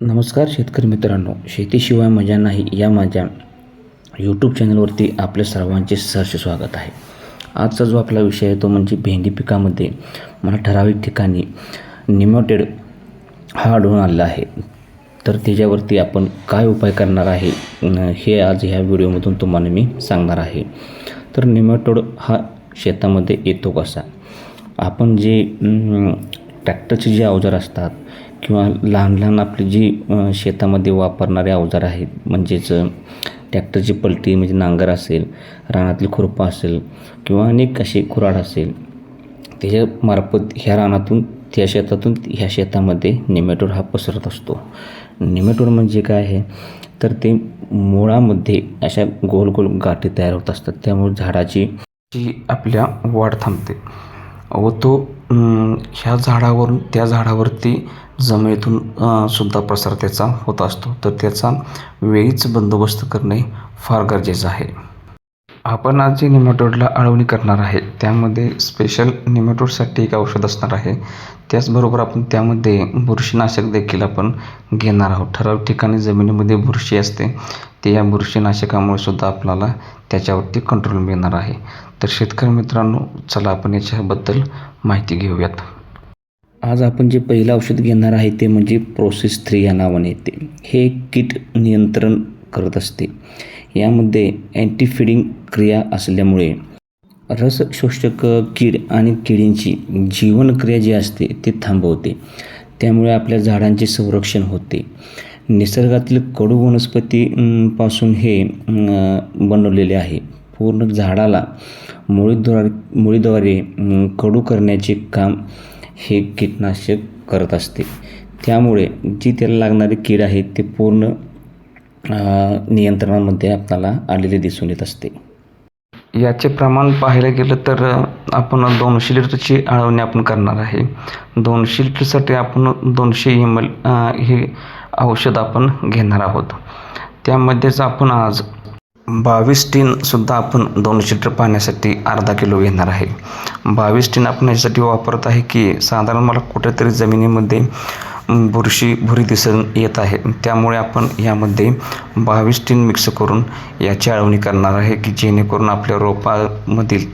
नमस्कार शेतकरी मित्रांनो. शेतीशिवाय मजा नाही या माझ्या यूट्यूब चॅनलवरती आपल्या सर्वांचे सहर्ष स्वागत आहे. आजचा जो आपला विषय आहे तो म्हणजे भेंडी पिकामध्ये मला ठराविक ठिकाणी निमोटेड हा आढळून आलेला आहे. तर त्याच्यावरती आपण काय उपाय करणार आहे हे आज ह्या व्हिडिओमधून तुम्हाला मी सांगणार आहे. तर निमोटोड हा शेतामध्ये येतो कसा? आपण जे ट्रॅक्टरचे जे अवजार असतात किंवा लहान लहान आपली जी शेतामध्ये वापरणारे अवजार आहेत म्हणजेच टॅक्टरची ट्रॅक्टरची पलटी म्हणजे नांगर असेल रानातली खुरपा असेल किंवा अनेक असे खुराड असेल त्याच्यामार्फत ह्या रानातून त्या शेतातून ह्या शेतामध्ये निमेटोड हा पसरत असतो. निमेटोड म्हणजे काय आहे? तर ते मुळामध्ये अशा गोल गोल गाठी तयार होत असतात त्यामुळे झाडाची जी आपल्या वाढ थांबते. व तो ह्या झाडावरून त्या झाडावरती जमिनीतून सुद्धा प्रसार त्याचा होत असतो. तर त्याचा वेळीच बंदोबस्त करणे फार गरजेचं आहे. आपण आज जे निमॅटोडला अळवणी करणार आहे त्यामध्ये स्पेशल निमॅटोडसाठी एक औषध असणार आहे. त्याचबरोबर आपण त्यामध्ये बुरशीनाशक देखील आपण घेणार आहोत. ठराविक ठिकाणी जमिनीमध्ये बुरशी असते ते या बुरशीनाशकामुळे सुद्धा आपल्याला त्याच्यावरती कंट्रोल मिळणार आहे. तर शेतकरी मित्रांनो चला आपण याच्याबद्दल माहिती घेऊयात. आज आपण जे पहिलं औषध घेणार आहे ते म्हणजे प्रोसेस थ्री या नावाने येते. हे कीट नियंत्रण करत असते. यामध्ये अँटी फिडिंग क्रिया असल्यामुळे रसशोषक कीड आणि किडींची जीवनक्रिया जी असते ती थांबवते. त्यामुळे आपल्या झाडांचे संरक्षण होते. निसर्गातील कडू वनस्पतीपासून हे बनवलेले आहे. पूर्ण झाडाला मुळीद्वारे मुळीद्वारे कडू करण्याचे काम हे कीटनाशक करत असते. त्यामुळे जी त्याला लागणारी कीड आहे ते पूर्ण नियंत्रणामध्ये आपल्याला आलेले दिसून येत असते. याचे प्रमाण पाहायला गेलं तर आपण दोनशे लिटरची अळवणी आपण करणार आहे. दोनशे लिटरसाठी आपण दोनशे एम एल हे औषध आपण घेणार आहोत. त्यामध्येच आपण आज बावीस टीनसुद्धा आपण दोनशे लिटर पाण्यासाठी अर्धा किलो घेणार आहे. बावीस टीन आपण यासाठी वापरत आहे की साधारण मला कुठेतरी जमिनीमध्ये बुरशी भुरी दिसून येत आहे. त्यामुळे आपण यामध्ये बावीस टीन मिक्स करून याची अळवणी करणार आहे की जेणेकरून आपल्या रोपामधील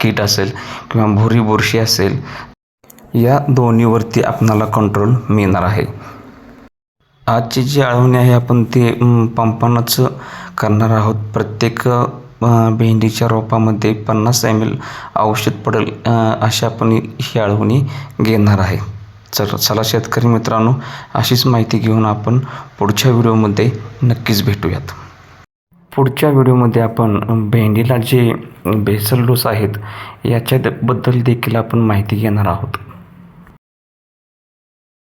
कीट असेल किंवा भुरी बुरशी असेल या दोन्हीवरती आपणाला कंट्रोल मिळणार आहे. आजची जी अळवणी आहे आपण ते पंपानंच करणार आहोत. प्रत्येक भेंडीच्या रोपामध्ये पन्नास एम एल औषध पडेल अशा आपण ही अळवणी घेणार आहे. चल चला शेतकरी मित्रांनो अशीच माहिती घेऊन आपण पुढच्या व्हिडिओमध्ये नक्कीच भेटूयात. पुढच्या व्हिडिओमध्ये आपण भेंडीला जे बेसल डोस आहेत याच्याबद्दल देखील आपण माहिती घेणार आहोत.